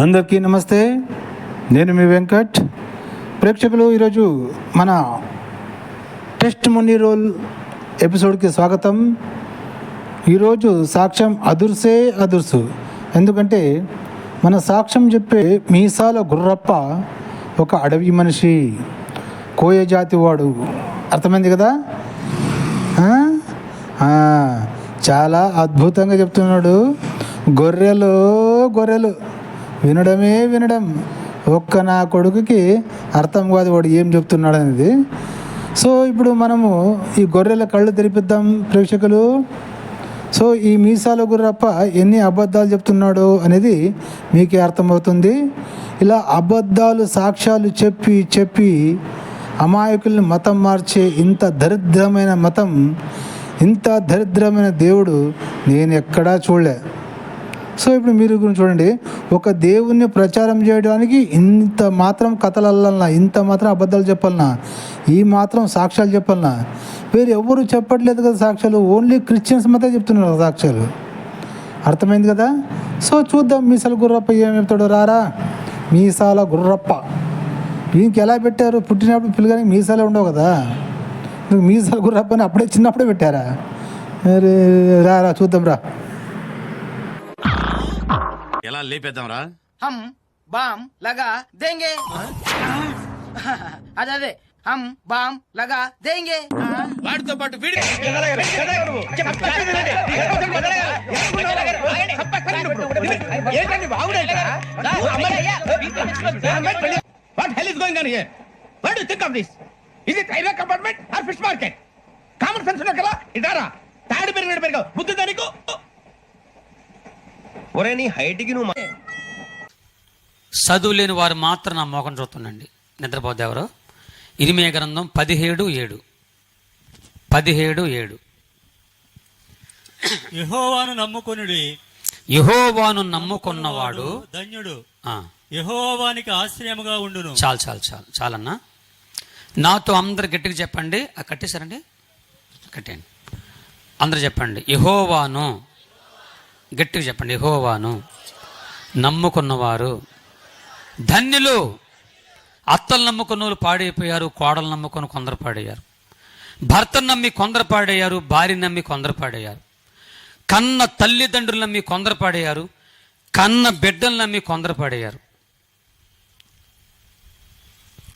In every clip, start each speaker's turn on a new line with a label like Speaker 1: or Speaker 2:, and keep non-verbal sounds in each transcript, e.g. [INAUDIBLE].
Speaker 1: అందరికీ నమస్తే. నేను మీ వెంకట్. ప్రేక్షకులు ఈరోజు మన టెస్ట్ మనీ రోల్ ఎపిసోడ్కి స్వాగతం. ఈరోజు సాక్ష్యం అదుర్సే అదుర్సు. ఎందుకంటే మన సాక్ష్యం చెప్పే మీసాల గుర్రప్ప ఒక అడవి మనిషి కోయ జాతి వాడు. అర్థమైంది కదా? చాలా అద్భుతంగా చెప్తున్నాడు. గొర్రెలు గొర్రెలు. వినడమే వినడం. ఒక్క నా కొడుకుకి అర్థం కాదు వాడు ఏం చెప్తున్నాడు అనేది. సో ఇప్పుడు మనము ఈ గొర్రెల కళ్ళు తెరిపిద్దాం ప్రేక్షకులు. సో ఈ మీసాల గుర్రప్ప ఎన్ని అబద్ధాలు చెప్తున్నాడు అనేది మీకే అర్థమవుతుంది. ఇలా అబద్ధాలు సాక్ష్యాలు చెప్పి చెప్పి అమాయకుల్ని మతం మార్చే ఇంత దరిద్రమైన మతం ఇంత దరిద్రమైన దేవుడు నేను ఎక్కడా చూడలే. సో ఇప్పుడు మీరు గురించి చూడండి ఒక దేవుణ్ణి ప్రచారం చేయడానికి ఇంత మాత్రం కథలు అల్లన్నా ఇంత మాత్రం అబద్ధాలు చెప్పాలన్నా ఈ మాత్రం సాక్ష్యాలు చెప్పాలన్నా వేరు ఎవరు చెప్పట్లేదు కదా సాక్ష్యాలు ఓన్లీ క్రిస్టియన్స్ మాత్రమే చెప్తున్నారు సాక్ష్యాలు. అర్థమైంది కదా? సో చూద్దాం మీసాల గుర్రప్ప ఏం చెప్తాడు రారా? మీసాల గుర్రప్ప. దీనికి ఎలా పెట్టారు? పుట్టినప్పుడు పిల్లగానికి మీసాలే ఉండవు కదా? నువ్వు మీసాల గుర్రప్ప అని అప్పుడే చిన్నప్పుడే పెట్టారా? రారా రా రా చూద్దాం రా.
Speaker 2: రా లేపేద్దాం రా
Speaker 3: హమ్ బామ్ లగా దేంగే. అదే హమ్ బామ్ లగా దేంగే.
Speaker 2: వాడితో పాటు విడి
Speaker 4: what hell is going on here what do think of this is it railway compartment or fish market common sense ఉన్నా కదా ఇదారా? తాడు పెరిగినట్టు పెరిగావు. బుద్ధి దానికో?
Speaker 5: ఒరే నీ హైట్కి నువ్వు
Speaker 6: చదువు లేని వారు మాత్రం నా మోకం చూస్తుండండి. నిద్రపోతే ఎవరు? ఇరిమే గ్రంథం పదిహేడు ఏడు. పదిహేడు ఏడు.
Speaker 7: యెహోవాను నమ్ముకొనుడి.
Speaker 6: యహోవాను నమ్ముకున్నవాడు
Speaker 7: ధన్యుడు.
Speaker 6: ఆ,
Speaker 7: యెహోవానికి ఆశ్రయముగా ఉండును.
Speaker 6: చాలు చాలు చాలు చాలన్నా. నాతో అందరు గట్టిగా చెప్పండి. ఆ కట్టేశారండి? కట్టేయండి. అందరు చెప్పండి. యహోవాను గట్టిగా చెప్పండి. యహోవాను నమ్ముకున్నవారు ధన్యులు. అత్తలు నమ్ముకున్న వాళ్ళు పాడైపోయారు కోడలు నమ్ముకొని కొందరు పాడయ్యారు. భర్తను నమ్మి కొందరు పాడయ్యారు భార్య నమ్మి కొందరు పాడయ్యారు. కన్న తల్లిదండ్రులు నమ్మి కొందరు పాడయ్యారు కన్న బిడ్డలు నమ్మి కొందరు పాడయ్యారు.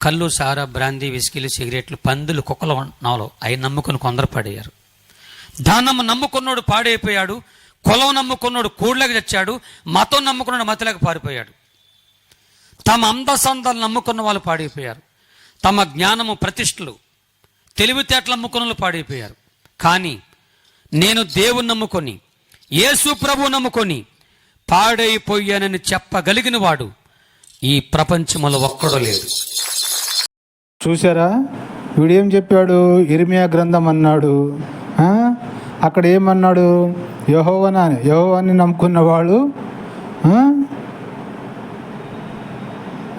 Speaker 6: కళ్ళు సారా బ్రాందీ విస్కీలు సిగరెట్లు పందులు కుక్కలు నాలో అవి నమ్ముకొని కొందరు పాడయ్యారు. దానమ్మ నమ్ముకున్నోడు పాడైపోయాడు కులం నమ్ముకున్నాడు కూళ్ళకి చచ్చాడు మతం నమ్ముకున్నాడు మతలేక పారిపోయాడు. తమ అందసందాలు నమ్ముకున్న వాళ్ళు పాడైపోయారు. తమ జ్ఞానము ప్రతిష్టలు తెలివితేటలు నమ్ముకున్న వాళ్ళు పాడైపోయారు. కానీ నేను దేవుని నమ్ముకొని యేసు ప్రభు నమ్ముకొని పాడైపోయానని చెప్పగలిగిన వాడు ఈ ప్రపంచములో ఒక్కడో లేడు.
Speaker 1: చూసారా వీడేం చెప్పాడు? ఇరిమియా గ్రంథం అన్నాడు. అక్కడ ఏమన్నాడు యహోవన యహోవాన్ని నమ్ముకున్నవాడు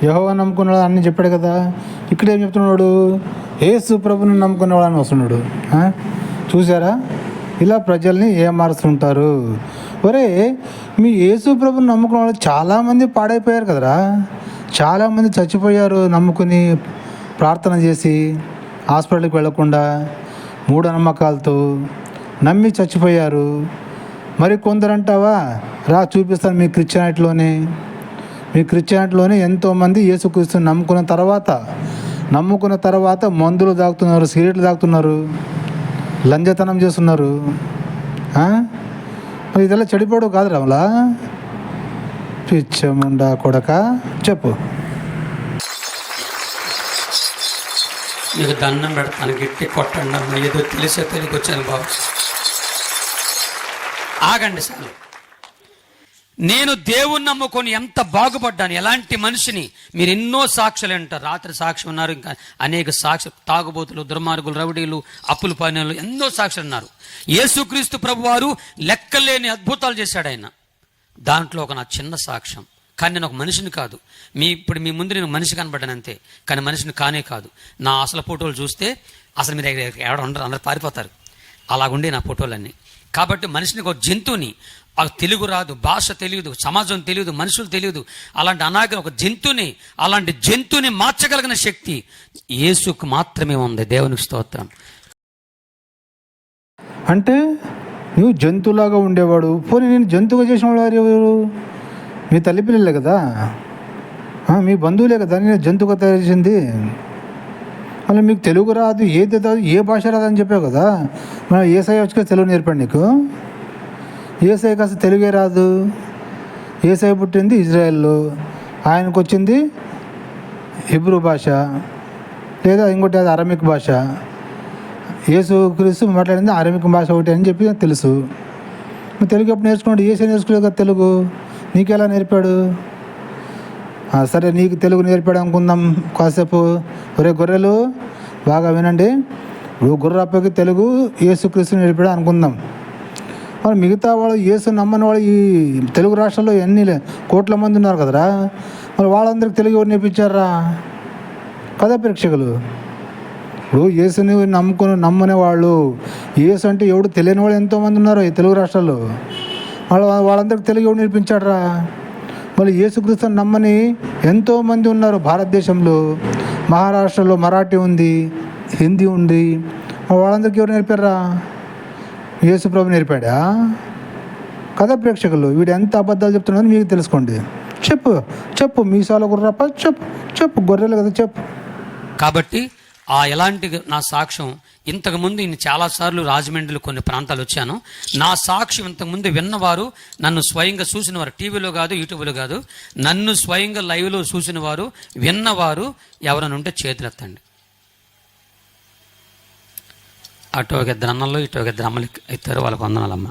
Speaker 1: యహోవా నమ్ముకున్నాడు అన్ని చెప్పాడు కదా. ఇక్కడ ఏం చెప్తున్నాడు? ఏసు ప్రభుని నమ్ముకున్నవాడు అని వస్తున్నాడు. చూసారా ఇలా ప్రజల్ని ఏమారుస్తుంటారు? ఒరే మీ యేసు ప్రభుని నమ్ముకున్న వాళ్ళు చాలామంది పాడైపోయారు కదరా. చాలామంది చచ్చిపోయారు నమ్ముకుని ప్రార్థన చేసి హాస్పిటల్కి వెళ్ళకుండా మూఢనమ్మకాలతో నమ్మి చచ్చిపోయారు. మరి కొందరు అంటావా రా చూపిస్తాను మీ క్రిస్టియానిటీలోనే. మీ క్రిస్టియానిటీలోనే ఎంతోమంది యేసుక్రీస్తు నమ్ముకున్న తర్వాత నమ్ముకున్న తర్వాత మందులు తాగుతున్నారు సిగరెట్లు తాగుతున్నారు లంజతనం చేస్తున్నారు. మరి ఇదెలా చెడిపోవడం కాదు రమలా. పిచ్చముండా కొడక చెప్పు.
Speaker 6: మీకు దండం పెడతాను గిట్టి కొట్టండి ఏదో తెలిసే తెలియకొచ్చాను బాబు. ఆగండి సార్. నేను దేవుణ్ణి నమ్ముకొని ఎంత బాగుపడ్డాను ఎలాంటి మనిషిని మీరు ఎన్నో సాక్షులు అంటారు. రాత్రి సాక్షి ఉన్నారు ఇంకా అనేక సాక్షి తాగుబోతులు దుర్మార్గులు రౌడీలు అప్పుల పనులు ఎన్నో సాక్షులు ఉన్నారు. యేసుక్రీస్తు ప్రభు వారు లెక్కలేని అద్భుతాలు చేశాడు ఆయన. దాంట్లో ఒక నా చిన్న సాక్ష్యం. కానీ నేను ఒక మనిషిని కాదు. మీ ఇప్పుడు మీ ముందు నేను మనిషి కనబడ్డాను అంతే. కానీ మనిషిని కానే కాదు. నా అసలు ఫోటోలు చూస్తే అసలు మీరు ఎక్కడ ఉండరు అందరు పారిపోతారు. అలాగుండే నా ఫోటోలన్నీ. కాబట్టి మనిషిని ఒక జంతువుని ఆ తెలుగు రాదు భాష తెలియదు సమాజం తెలియదు మనుషులు తెలియదు. అలాంటి అనాగ ఒక జంతువుని అలాంటి జంతువుని మార్చగలిగిన శక్తి యేసుకు మాత్రమే ఉంది. దేవునికి స్తోత్రం.
Speaker 1: అంటే నువ్వు జంతువులాగా ఉండేవాడు. పోనీ నేను జంతువుగా చేసిన వాడు ఎవరు? మీ తల్లి పిల్లలే కదా? మీ బంధువులే కదా? నేను జంతువుగా తయారు చేసింది? మళ్ళీ మీకు తెలుగు రాదు ఏది రాదు ఏ భాష రాదు అని చెప్పావు కదా. మన ఏసఐ వచ్చి కదా తెలుగు నేర్పాడు నీకు? ఏసఐ కాస్త తెలుగే రాదు. ఏసఐ పుట్టింది ఇజ్రాయెల్లో. ఆయనకు వచ్చింది హిబ్రూ భాష. లేదా ఇంకోటి అది అరమిక్ భాష. యేసు క్రీస్తు మాట్లాడింది అరమిక భాష ఒకటి అని చెప్పి నాకు తెలుసు. తెలుగు ఎప్పుడు నేర్చుకోండి ఏసే నేర్చుకోలేదు కదా తెలుగు. నీకెలా నేర్పాడు? సరే నీకు తెలుగు నేర్పాడు అనుకుందాం కాసేపు. ఒరే గొర్రెలు బాగా వినండి. ఇప్పుడు గుర్రప్పకి తెలుగు యేసు క్రీస్తు నేర్పాడు అనుకుందాం. మరి మిగతా వాళ్ళు యేసు నమ్మని వాళ్ళు ఈ తెలుగు రాష్ట్రాల్లో ఎన్ని కోట్ల మంది ఉన్నారు కదరా? మరి వాళ్ళందరికీ తెలుగు ఎవరు నేర్పించారా? కదా ప్రేక్షకులు. ఇప్పుడు యేసుని నమ్ముకుని నమ్మనే వాళ్ళు. యేసు అంటే ఎవడు తెలియని వాళ్ళు ఎంతోమంది ఉన్నారు ఈ తెలుగు రాష్ట్రాల్లో. వాళ్ళ వాళ్ళందరికీ తెలుగు ఎవడు నేర్పించాడరా? మళ్ళీ యేసుక్రీస్తుని నమ్మని ఎంతోమంది ఉన్నారు భారతదేశంలో. మహారాష్ట్రలో మరాఠీ ఉంది హిందీ ఉంది. వాళ్ళందరికీ ఎవరు నేర్పారా? యేసు ప్రభు నేర్పాడా? కథ ప్రేక్షకులు వీడు ఎంత అబద్ధాలు చెప్తున్నారో మీకు తెలుసుకోండి. చెప్పు చెప్పు మీసాల గుర్రప్ప చెప్పు చెప్పు గొర్రెలు కదా చెప్పు.
Speaker 6: కాబట్టి ఆ ఎలాంటి నా సాక్ష్యం ఇంతకుముందు నేను చాలాసార్లు రాజమండ్రిలో కొన్ని ప్రాంతాలు వచ్చాను. నా సాక్ష్యం ఇంతకుముందు విన్నవారు నన్ను స్వయంగా చూసిన వారు టీవీలో కాదు యూట్యూబ్లో కాదు. నన్ను స్వయంగా లైవ్లో చూసిన వారు విన్నవారు ఎవరైనా ఉంటే చేతులెత్తండి. అటు ఒక ఇద్దరు అన్నలు ఇటు ఒక ఇద్దరు అమ్మలు ఇద్దరు వాళ్ళకి వందనాలమ్మ.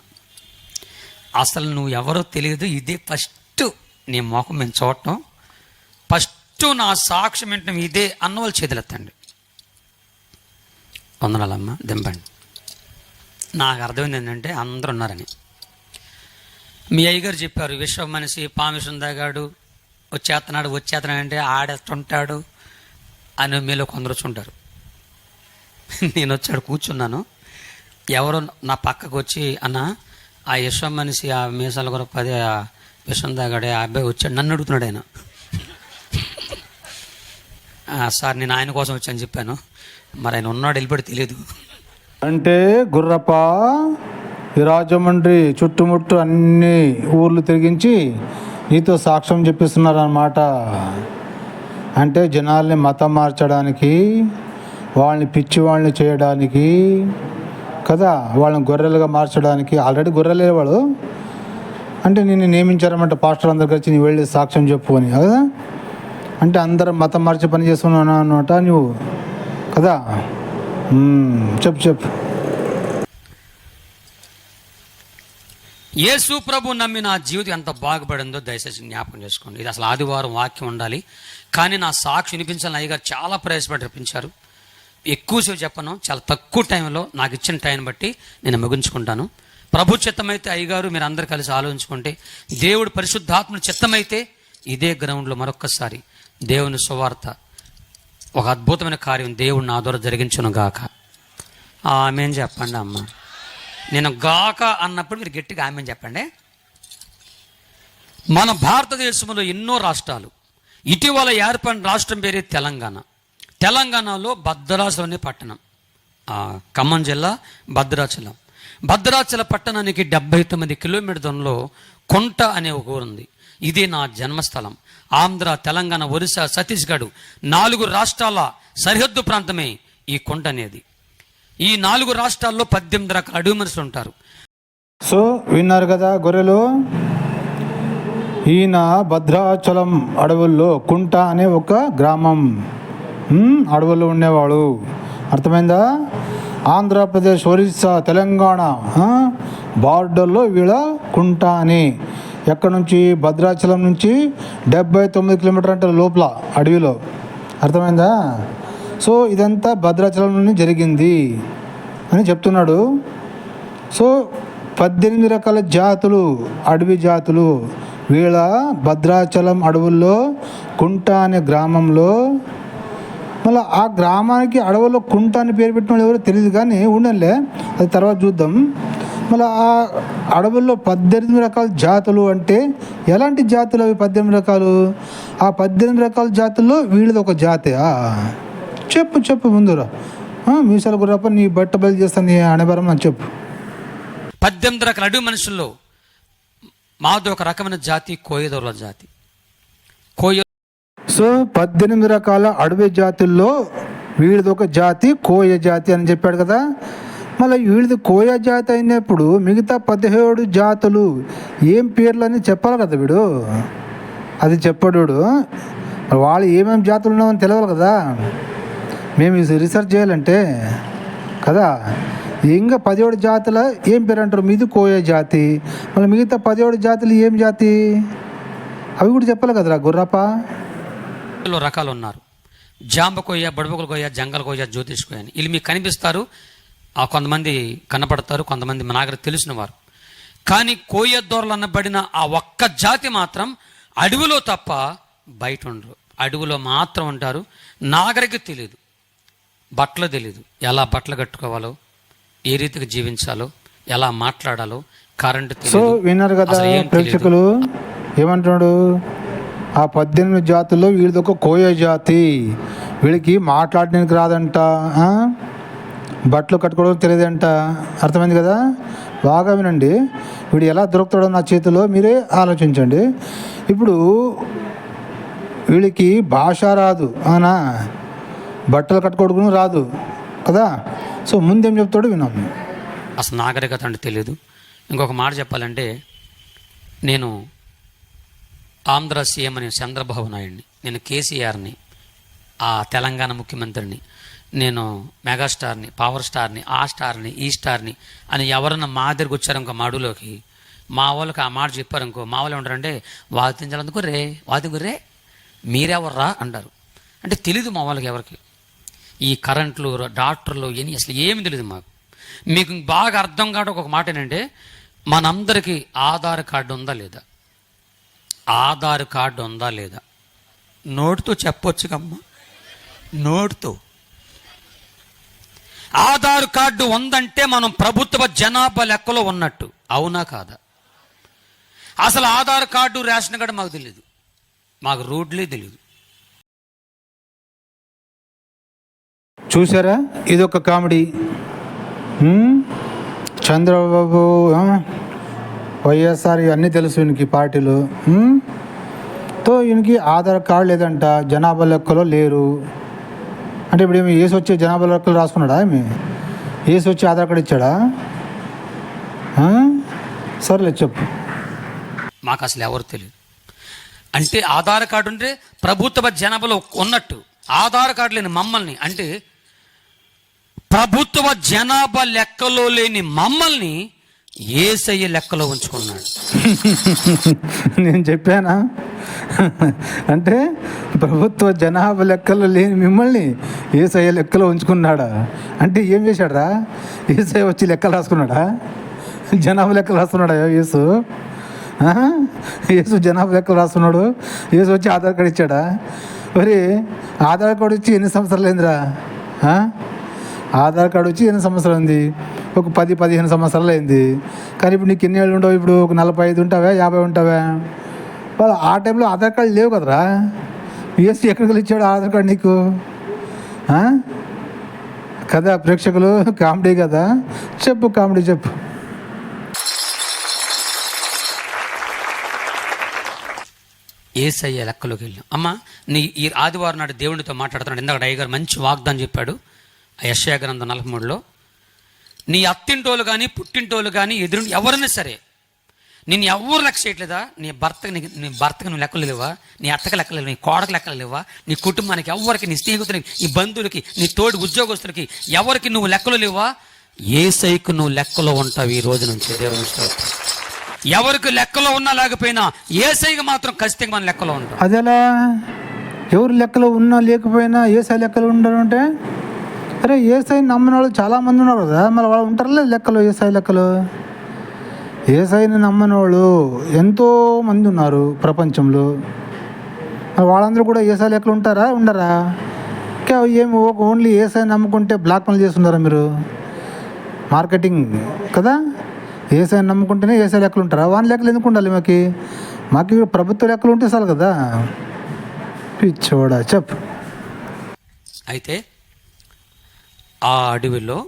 Speaker 6: అసలు నువ్వు ఎవరో తెలియదు. ఇదే ఫస్ట్ నీ మొఖం మేము చూడటం. ఫస్ట్ నా సాక్ష్యం ఏంటంటే ఇదే అన్న వాళ్ళు చేతులెత్తండి. వందనాలమ్మ దింపండి. నాకు అర్థమైంది ఏంటంటే అందరూ ఉన్నారని. మీ అయ్యగారు చెప్పారు విశ్వ మనిషి పామిషన్ దాగాడు వచ్చేస్తున్నాడు వచ్చేస్తున్నాడు అంటే ఆడేస్తుంటాడు అని మీలో కొందరు వచ్చుంటారు. నేను వచ్చాడు కూర్చున్నాను. ఎవరు నా పక్కకు వచ్చి అన్న ఆ విశ్వ మనిషి ఆ మీసాల కూడా పది ఆ విషం దాగాడే ఆ అబ్బాయి వచ్చాడు నన్ను అడుగుతున్నాడు ఆయన. [LAUGHS] సార్ నేను ఆయన కోసం వచ్చాను చెప్పాను. మరి ఆయన ఉన్నాడు వెళ్ళిపోయి తెలియదు.
Speaker 1: అంటే గుర్రప్ప ఈ రాజమండ్రి చుట్టుముట్టు అన్ని ఊర్లు తిరిగించి నీతో సాక్ష్యం చెప్పిస్తున్నారన్నమాట. అంటే జనాల్ని మతం మార్చడానికి వాళ్ళని పిచ్చి వాళ్ళని చేయడానికి కదా వాళ్ళని గొర్రెలుగా మార్చడానికి. ఆల్రెడీ గొర్రెలే వాడు అంటే నిన్ను నియమించారన్నమాట పాస్టర్ అందరు కలిసి నువ్వు వెళ్ళి సాక్ష్యం చెప్పు అని కదా? అంటే అందరం మతం మార్చి పని చేస్తున్నావు అనమాట నువ్వు. కదా? చెప్పు చెప్పు.
Speaker 6: యేసు ప్రభు నమ్మి నా జీవితం ఎంత బాగుపడిందో దయచేసి జ్ఞాపకం చేసుకోండి. ఇది అసలు ఆదివారం వాక్యం ఉండాలి. కానీ నా సాక్షి వినిపించాలని అయ్యగారు చాలా ప్రయాసపడి రప్పించారు. ఎక్కువసేపు చెప్పను. చాలా తక్కువ టైంలో నాకు ఇచ్చిన టైం బట్టి నేను ముగించుకుంటాను. ప్రభు చిత్తమైతే అయ్యగారు మీరు అందరు కలిసి ఆలోచించుకుంటే దేవుడు పరిశుద్ధాత్మ చిత్తమైతే ఇదే గ్రౌండ్లో మరొక్కసారి దేవుని సువార్త ఒక అద్భుతమైన కార్యం దేవుడు నా ద్వారా జరిగించును గాక ఆమెన్ చెప్పండి అమ్మ? నేను గాక అన్నప్పుడు మీరు గట్టిగా ఆమెన్ చెప్పండి? మన భారతదేశంలో ఎన్నో రాష్ట్రాలు. ఇటీవల ఏర్పడిన రాష్ట్రం పేరే తెలంగాణ. తెలంగాణలో భద్రాచలం అనే పట్టణం ఖమ్మం జిల్లా భద్రాచలం. భద్రాచల పట్టణానికి డెబ్బై తొమ్మిది కిలోమీటర్ దూరంలో కొంట అనే ఒక ఊరుంది. ఇది నా జన్మస్థలం. ఆంధ్ర తెలంగాణ ఒరిస్సా ఛత్తీస్గఢ్ నాలుగు రాష్ట్రాల సరిహద్దు ప్రాంతమే ఈ కొండ అనేది. ఈ నాలుగు రాష్ట్రాల్లో పద్దెనిమిది రకాల అడవి మనుషులు ఉంటారు.
Speaker 1: సో విన్నారు కదా గొర్రెలు? ఈయన భద్రాచలం అడవుల్లో కుంట అనే ఒక గ్రామం. అడవుల్లో ఉండేవాడు. అర్థమైందా? ఆంధ్రప్రదేశ్ ఒరిస్సా తెలంగాణ బార్డర్లో వీళ్ళ కుంట అని. ఎక్కడి నుంచి? భద్రాచలం నుంచి డెబ్బై తొమ్మిది కిలోమీటర్ అంటే లోపల అడవిలో. అర్థమైందా? సో ఇదంతా భద్రాచలం నుండి జరిగింది అని చెప్తున్నాడు. సో పద్దెనిమిది రకాల జాతులు అడవి జాతులు. వీళ్ళ భద్రాచలం అడవుల్లో కుంట అనే గ్రామంలో మళ్ళీ ఆ గ్రామానికి అడవుల్లో కుంట అని పేరు పెట్టిన వాళ్ళు ఎవరో తెలియదు కానీ ఉండలే అది తర్వాత చూద్దాం. మళ్ళీ ఆ అడవుల్లో పద్దెనిమిది రకాల జాతులు అంటే ఎలాంటి జాతులు అవి పద్దెనిమిది రకాలు? ఆ పద్దెనిమిది రకాల జాతుల్లో వీళ్ళది ఒక జాతి. చెప్పు చెప్పు ముందురా. మీసాల గుర్రప్ప నీ బట్ట బయలు చేస్తాను నీ అణబరం అని చెప్పు.
Speaker 6: పద్దెనిమిది రకాల అడవి మనుషుల్లో మాది ఒక రకమైన జాతి కోయదోర్ల జాతి. కోయ
Speaker 1: సో పద్దెనిమిది రకాల అడవి జాతుల్లో వీడిది ఒక జాతి కోయ జాతి అని చెప్పాడు కదా. మళ్ళీ వీడిది కోయ జాతి అయినప్పుడు మిగతా పదిహేడు జాతులు ఏం పేర్లు అని చెప్పాలి కదా వీడు? అది చెప్పాడు వీడు. వాళ్ళు ఏమేమి జాతులు ఉన్నామని తెలవాలి కదా? మేము రీసెర్చ్ చేయాలంటే కదా? ఇంకా పదిహేడు జాతుల ఏం పేరు అంటారు? మీది కోయ జాతి. మళ్ళీ మిగతా పదిహేడు జాతులు ఏం జాతి? అవి కూడా చెప్పాలి కదరా గుర్రప్ప.
Speaker 6: రకాలు ఉన్నారు. జాంబ కొయ్య బడుబకుల కొయ్య జంగల్ కొయ్య జ్యోతిష్ కొయ్య వీళ్ళు మీకు కనిపిస్తారు. ఆ కొంతమంది కనపడతారు కొంతమంది నాగరికి తెలిసిన వారు కానీ కోయ దొరలు అనబడిన ఆ ఒక్క జాతి మాత్రం అడవిలో తప్ప బయట ఉండరు. అడవిలో మాత్రం ఉంటారు. నాగరికి తెలియదు బట్టలు తెలియదు ఎలా బట్టలు కట్టుకోవాలో ఏ రీతికి జీవించాలో ఎలా మాట్లాడాలో కరెంటు
Speaker 1: సో విన్నారు కదా. ప్రేక్షకులు? ఏమంటున్నాడు? ఆ పద్దెనిమిది జాతుల్లో వీడిది ఒక కోయ జాతి. వీడికి మాట్లాడడానికి రాదంట? బట్టలు కట్టుకోవడం తెలియదంట. అర్థమైంది కదా? బాగా వినండి. వీడు ఎలా దొరుకుతాడో నా చేతిలో మీరే ఆలోచించండి. ఇప్పుడు వీళ్ళకి భాష రాదు. అవునా? బట్టలు కట్టుకోవడం రాదు కదా? సో ముందేం చెప్తాడు విన్నాం
Speaker 6: అసలు నాగరికత అంటే తెలియదు. ఇంకొక మాట చెప్పాలంటే నేను ఆంధ్ర సీఎం అని చంద్రబాబు నాయుడిని నేను కేసీఆర్ని ఆ తెలంగాణ ముఖ్యమంత్రిని నేను మెగాస్టార్ని పవర్ స్టార్ని ఆ స్టార్ని ఈ స్టార్ని అని ఎవరన్నా మా దగ్గరికి వచ్చారనుకో మా అడుగులోకి మా వాళ్ళకి ఆ మాట చెప్పారనుకో మా వాళ్ళు ఉంటారంటే వాదించాలందుకు రే వాదింకు రే మీరెవర్రా? అంటారు. అంటే తెలీదు మా వాళ్ళకి ఎవరికి. ఈ కరెంట్లు డాక్టర్లు ఇవన్నీ అసలు ఏమి తెలియదు మాకు. మీకు బాగా అర్థం కావడం ఒక మాట ఏంటంటే మనందరికీ ఆధార్ కార్డు ఉందా లేదా? ఆధార్ కార్డు ఉందా లేదా? నోటుతో చెప్పొచ్చు కమ్మా నోటుతో. ఆధార్ కార్డు ఉందంటే మనం ప్రభుత్వ జనాభా లెక్కలో ఉన్నట్టు. అవునా కాదా? అసలు ఆధార్ కార్డు రేషన్ కార్డు మాకు తెలియదు మాకు రూట్లే తెలియదు
Speaker 1: చూసారా ఇది ఒక కామెడీ చంద్రబాబు వైఎస్ఆర్ ఇవన్నీ తెలుసు ఈయనకి పార్టీలు. తో ఈయనకి ఆధార్ కార్డు లేదంట. జనాభా లెక్కలో లేరు. అంటే ఇప్పుడు ఏమి ఏసు వచ్చి జనాభా లెక్కలు రాసుకున్నాడా ఏమి? ఏసు వచ్చి ఆధార్ కార్డు ఇచ్చాడా? సరేలే సర్లే చెప్పు.
Speaker 6: మాకు అసలు ఎవరు తెలియదు. అంటే ఆధార్ కార్డు ఉంటే ప్రభుత్వ జనాభాలో ఉన్నట్టు. ఆధార్ కార్డు లేని మమ్మల్ని అంటే ప్రభుత్వ జనాభా లెక్కలో లేని మమ్మల్ని ఏసయ్య లెక్కలో ఉంచుకున్నాడు. [LAUGHS]
Speaker 1: నేను చెప్పానా? [LAUGHS] అంటే ప్రభుత్వ జనాభా లెక్కలో లేని మిమ్మల్ని ఏసయ్య లెక్కలో ఉంచుకున్నాడా? అంటే ఏం చేశాడరా? ఏసఐ వచ్చి లెక్కలు రాసుకున్నాడా? జనాభా లెక్కలు రాస్తున్నాడా యేసు? యేసు జనాభా లెక్కలు రాస్తున్నాడు యేసు వచ్చి ఆధార్ కార్డు ఇచ్చాడా? మరి ఆధార్ కార్డు వచ్చి ఎన్ని సంవత్సరాలు అయిందిరా? ఆధార్ కార్డు వచ్చి ఎన్ని సంవత్సరాలు ఉంది ఒక పది పదిహేను సంవత్సరాలు అయింది. కానీ ఇప్పుడు నీకు ఎన్ని ఏళ్ళు ఉండవు? ఇప్పుడు ఒక నలభై ఐదు ఉంటావా? యాభై ఉంటావా? వాళ్ళు ఆ టైంలో ఆధార్ కార్డు లేవు కదరా? యూఎస్సీ ఎక్కడికి ఇచ్చాడు ఆధార్ కార్డు నీకు? కదా ప్రేక్షకులు కామెడీ కదా? చెప్పు కామెడీ చెప్పు.
Speaker 6: ఏసయ్య లెక్కలోకి వెళ్ళాం అమ్మ నీ ఈ ఆదివారం నాడు దేవునితో మాట్లాడుతున్నాడు. ఇందాక అయ్య మంచి వాగ్దానం చెప్పాడు. ఆ యశయ గ్రంథం నలభై మూడులో నీ అత్తింటోళ్ళు కానీ పుట్టింటోళ్ళు కానీ ఎదురు ఎవరైనా సరే నేను ఎవరు లెక్క చేయట్లేదా? నీ భర్తకి నీ భర్తకు భర్తకి నువ్వు లెక్కలు లేవా? నీ అత్తకి లెక్కలు నీ కోడకు లెక్కలు లేవా? నీ కుటుంబానికి ఎవరికి నీ స్నేహితులకి నీ బంధువులకి నీ తోటి ఉద్యోగస్తులకి ఎవరికి నువ్వు లెక్కలు లేవా? ఏ సైకు నువ్వు లెక్కలో ఉంటావు ఈ రోజు నుంచి దేవుని ఎవరికి లెక్కలో ఉన్నా లేకపోయినా ఏ సైకి మాత్రం ఖచ్చితంగా మన లెక్కలో ఉంటాం.
Speaker 1: అదేలా? ఎవరు లెక్కలో ఉన్నా లేకపోయినా ఏ సై లెక్కలు ఉండాలంటే అరే అరే ఏసై నమ్మిన వాళ్ళు చాలామంది ఉన్నారు కదా మరి వాళ్ళు ఉంటారులే లెక్కలు ఏసై లెక్కలు. ఏసైని నమ్మని వాళ్ళు ఎంతో మంది ఉన్నారు ప్రపంచంలో. మరి వాళ్ళందరూ కూడా ఏసై లెక్కలు ఉంటారా ఉండరా? ఇంకా ఏమి ఒక ఓన్లీ ఏసై నమ్ముకుంటే బ్లాక్ మెయిల్ చేస్తున్నారా మీరు? మార్కెటింగ్ కదా? ఏసై నమ్ముకుంటేనే ఏసఐ లెక్కలు ఉంటారా? వాని లెక్కలు ఎందుకు ఉండాలి మాకు? మాకు ప్రభుత్వ లెక్కలు ఉంటే చాలు కదా. పిచ్చోడా చెప్పు.
Speaker 6: అయితే ఆ అడవిలో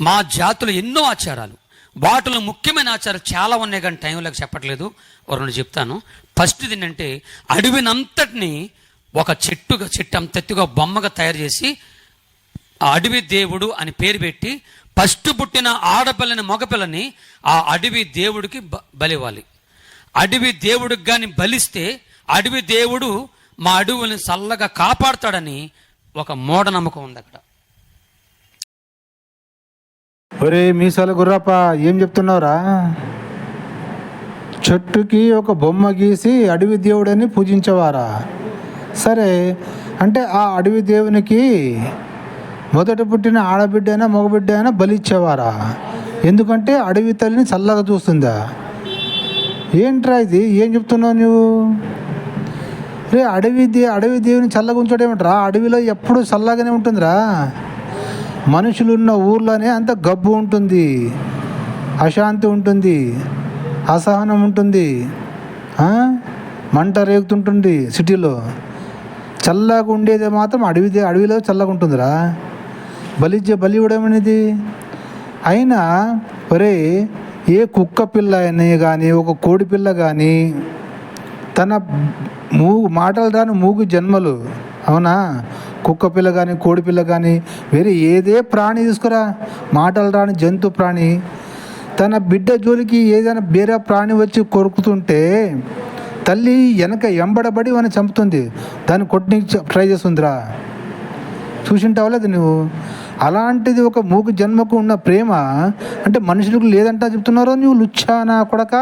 Speaker 6: మా జాతులు ఎన్నో ఆచారాలు. వాటిలో ముఖ్యమైన ఆచారాలు చాలా ఉన్నాయి కానీ టైం లేక చెప్పట్లేదు. వరుణ్ చెప్తాను. ఫస్ట్ ఏంటంటే అడవినంతటిని ఒక చెట్టుగా చెట్టు అంతెత్తుగా బొమ్మగా తయారు చేసి ఆ అడవి దేవుడు అని పేరు పెట్టి ఫస్ట్ పుట్టిన ఆడపిల్లని మగపిల్లని ఆ అడవి దేవుడికి బలివ్వాలి. అడవి దేవుడికి కానీ బలిస్తే అడవి దేవుడు మా అడవుల్ని చల్లగా కాపాడుతాడని ఒక మూఢనమ్మకం ఉంది అక్కడ.
Speaker 1: ఒరే మీసాల గుర్రప్ప ఏం చెప్తున్నావురా? చెట్టుకి ఒక బొమ్మ గీసి అడవి దేవుడని పూజించేవారా? సరే అంటే ఆ అడవి దేవునికి మొదట పుట్టిన ఆడబిడ్డ అయినా మగబిడ్డ అయినా బలిచ్చేవారా ఎందుకంటే అడవి తల్లిని చల్లగా చూస్తుందా? ఏంట్రా ఇది? ఏం చెప్తున్నావు నువ్వు? రే అడవి దే అడవి దేవుని చల్లగా ఉంచడం ఏమిట్రా? అడవిలో ఎప్పుడు చల్లగానే ఉంటుందిరా. మనుషులున్న ఊర్లోనే అంత గబ్బు ఉంటుంది. అశాంతి ఉంటుంది. అసహనం ఉంటుంది. మంట రేగుతుంటుంది సిటీలో. చల్లగా ఉండేది మాత్రం అడవి అడవిలో చల్లగా ఉంటుందిరా. బలిచ్చే బలి ఇవ్వడం అనేది. అయినా ఒరే ఏ కుక్క పిల్ల అని కానీ ఒక కోడి పిల్ల కానీ తన మూగు మాటలు రాని మూగు జన్మలు. అవునా? కుక్క పిల్ల కానీ కోడి పిల్ల కానీ వేరే ఏదే ప్రాణి తీసుకురా. మాటలు రాని జంతు ప్రాణి. తన బిడ్డ జోలికి ఏదైనా వేరే ప్రాణి వచ్చి కొరుకుతుంటే తల్లి వెనక ఎంబడబడి అని చంపుతుంది. దాన్ని కొట్టి ట్రై చేస్తుందిరా చూసింటావు లేదు నువ్వు? అలాంటిది ఒక మూగు జన్మకు ఉన్న ప్రేమ అంటే మనుషులకు లేదంటా చెప్తున్నారో నువ్వు లుచ్చానా కొడక?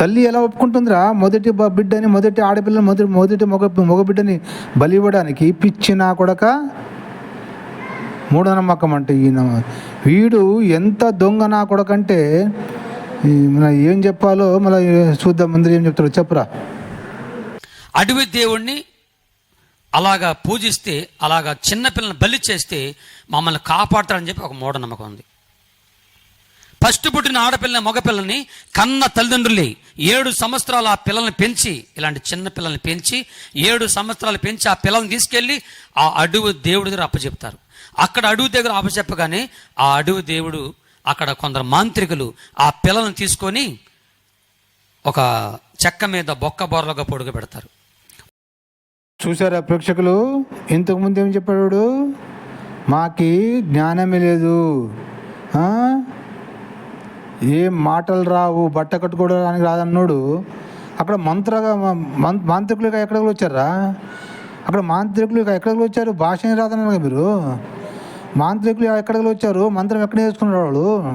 Speaker 1: తల్లి ఎలా ఒప్పుకుంటుందిరా? మొదటి బిడ్డని మొదటి ఆడపిల్లని మొదటి మొదటి మగ మగబిడ్డని బలి ఇవ్వడానికి పిచ్చినా కొడక? మూఢనమ్మకం అంటే ఈయన. వీడు ఎంత దొంగ నా కొడకంటే ఈ మన ఏం చెప్పాలో మళ్ళీ చూద్దాం ముందు ఏం చెప్తారో చెప్పురా.
Speaker 6: అడవి దేవుణ్ణి అలాగా పూజిస్తే అలాగా చిన్నపిల్లని బలి చేస్తే మమ్మల్ని కాపాడతాడని చెప్పి ఒక మూఢనమ్మకం ఉంది. ఫస్ట్ పుట్టిన ఆడపిల్లని మగపిల్లని కన్న తల్లిదండ్రులే ఏడు సంవత్సరాలు ఆ పిల్లల్ని పెంచి ఇలాంటి చిన్న పిల్లల్ని పెంచి ఏడు సంవత్సరాలు పెంచి ఆ పిల్లల్ని తీసుకెళ్ళి ఆ అడవి దేవుడి దగ్గర అప్పచెప్తారు. అక్కడ అడవి దగ్గర అప్పచెప్పగానే ఆ అడవి దేవుడు అక్కడ కొందరు మాంత్రికులు ఆ పిల్లల్ని తీసుకొని ఒక చెక్క మీద బొక్క బొరలుగా పొడుగు పెడతారు.
Speaker 1: చూసారా ప్రేక్షకులు? ఇంతకుముందు ఏం చెప్పాడు మాకి జ్ఞానమే లేదు. ఏం మాటలు రావు బట్ట కట్టుకోవడానికి రాదన్నాడు. అక్కడ మంత్రగా మం- మాంత్రికులుగా ఎక్కడికి వచ్చారా అక్కడ మాంత్రికులు ఎక్కడికి వచ్చారు భాష రాదన్నారు మీరు. మాంత్రికులు ఎక్కడికి వచ్చారు మంత్రం ఎక్కడ నేర్చుకున్నారు వాళ్ళు?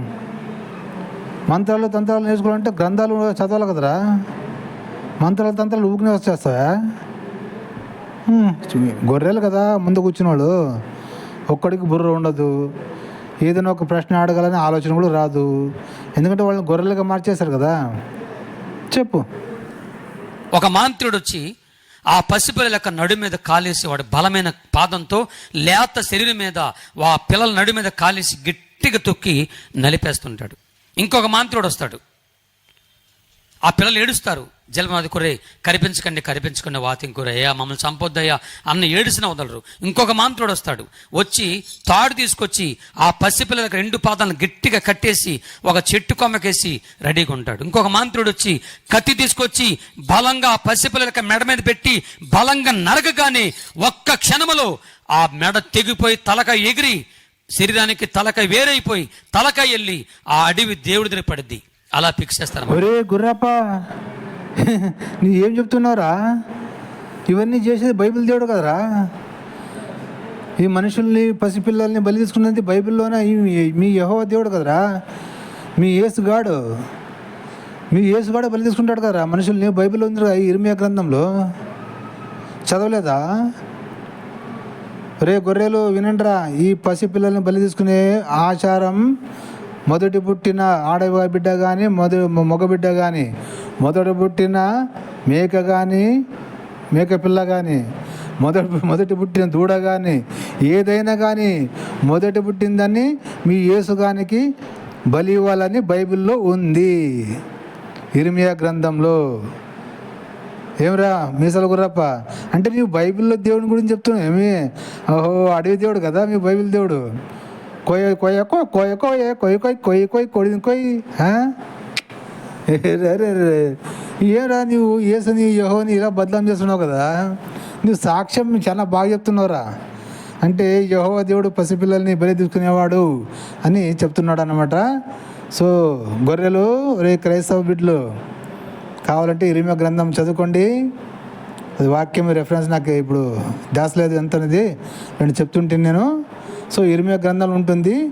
Speaker 1: మంత్రాలు తంత్రాలు నేర్చుకోవాలంటే గ్రంథాలు చదవాలి కదరా? మంత్రాలు తంత్రాలు ఊకినే వచ్చేస్తాయా గొర్రెలు కదా ముందు కూర్చున్నాడు ఒక్కడికి బుర్ర ఉండదు. ఏదైనా ఒక ప్రశ్న అడగాలనే ఆలోచన కూడా రాదు. ఎందుకంటే వాళ్ళని గొర్రెలుగా మార్చేశారు కదా. చెప్పు.
Speaker 6: ఒక మాంత్రుడు వచ్చి ఆ పసిపిల్లల యొక్క నడు మీద కాలేసి వాడి బలమైన పాదంతో లేత శరీరం మీద ఆ పిల్లల నడు మీద కాలేసి గట్టిగా తొక్కి నలిపేస్తుంటాడు. ఇంకొక మాంత్రుడు వస్తాడు ఆ పిల్లలు ఏడుస్తారు. జలమాది కురే కరిపించకండి కరిపించకండి వాతింకురే అయ్యా మమ్మల్ని చంపొద్దయ్యా అన్న ఏడిసిన వదలరు. ఇంకొక మాంత్రుడు వస్తాడు. వచ్చి తాడు తీసుకొచ్చి ఆ పసిపిల్లలకు రెండు పాదాలను గట్టిగా కట్టేసి ఒక చెట్టు కొమ్మకేసి రెడీగా ఉంటాడు. ఇంకొక మాంత్రుడు వచ్చి కత్తి తీసుకొచ్చి బలంగా ఆ పసిపిల్లలకి మెడ మీద పెట్టి బలంగా నరకగానే ఒక్క క్షణములో ఆ మెడ తెగిపోయి తలక ఎగిరి శరీరానికి తలక వేరైపోయి తలక వెళ్ళి ఆ అడవి దేవుడి దగ్గర పడిద్ది అలా ఫిక్స్ చేస్తాను
Speaker 1: ఒరే గుర్రప్ప నీ ఏం చెప్తున్నావురా? ఇవన్నీ చేసేది బైబిల్ దేవుడు కదరా? ఈ మనుషుల్ని పసిపిల్లల్ని బలి తీసుకున్నది బైబిల్లోనే? మీ యహో దేవుడు కదరా? మీ ఏసుగాడు మీ ఏసుగాడు బలి తీసుకుంటాడు కదరా? మనుషుల్ని బైబిల్లో ఉంది కదా ఈ ఇర్మియా గ్రంథంలో. చదవలేదా? రే గొర్రెలు వినండిరా ఈ పసిపిల్లల్ని బలి తీసుకునే ఆచారం మొదటి పుట్టిన ఆడ బిడ్డ కానీ మొద మగబిడ్డ కానీ మొదట పుట్టిన మేక కానీ మేక పిల్ల కానీ మొదటి మొదటి పుట్టిన దూడ కానీ ఏదైనా కానీ మొదటి పుట్టిందని మీ యేసుగానికి బలి ఇవ్వాలని బైబిల్లో ఉంది. ఇరిమియా గ్రంథంలో. ఏమిరా మీసల గుర్రప్ప? అంటే నీవు బైబిల్లో దేవుని గురించి చెప్తున్నావు ఏమి? ఓహో అడవి దేవుడు కదా మీ బైబిల్ దేవుడు. కొయ్య కొయ్యకో కొయ్య కొయ్య కొయ్య కొయ్య కొయ్య కొయ్య కొడి కొయ్యి ఏడా రే నువ్వు ఏసని యహోని ఇలా బదలాం చేస్తున్నావు కదా నువ్వు సాక్ష్యం చాలా బాగా చెప్తున్నావురా అంటే యహో దేవుడు పసిపిల్లల్ని బలి తీసుకునేవాడు అని చెప్తున్నాడు అనమాట సో గొర్రెలు రే క్రైస్తవ బిడ్డలు కావాలంటే ఇరిమ గ్రంథం చదువుకోండి అది వాక్యం రెఫరెన్స్ నాకు ఇప్పుడు దాసలేదు ఎంత అనేది నేను చెప్తుంటే నేను సో ఇరిమియా గ్రంథాలు ఉంటుంది.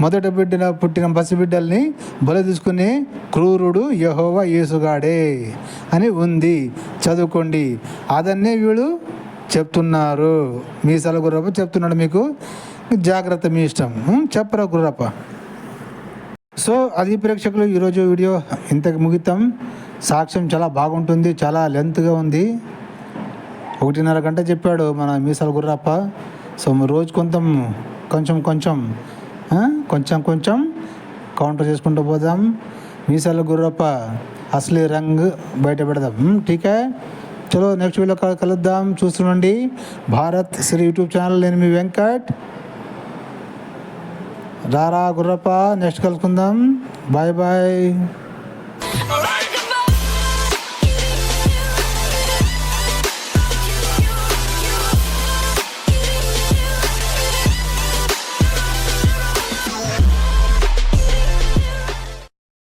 Speaker 1: మొదట బిడ్డ పుట్టిన పసిబిడ్డల్ని బల తీసుకుని క్రూరుడు యహోవా యేసుగాడే అని ఉంది. చదువుకోండి. అదన్నే వీళ్ళు చెప్తున్నారు. మీ సల గుర్రప్ప చెప్తున్నాడు మీకు. జాగ్రత్త మీ ఇష్టం. చెప్పరా గుర్రప్ప? సో అది ప్రేక్షకులు ఈరోజు వీడియో ఇంతకు ముగితం సాక్ష్యం చాలా బాగుంటుంది చాలా లెంత్గా ఉంది. ఒకటిన్నర గంట చెప్పాడు మన మీసాల గుర్రప్ప. సో రోజు కొంత కొంచెం కొంచెం కొంచెం కొంచెం కౌంటర్ చేసుకుంటూ పోదాం. మీసాల గుర్రప్ప అసలీ రంగ్ బయట పెడదాం. టీకా చలో నెక్స్ట్ వీడియో కలుద్దాం. చూస్తుండండి. Bharat Sri YouTube channel. నేను మీ వెంకట్. రారా గుర్రప్ప నెక్స్ట్ కలుసుకుందాం. Bye bye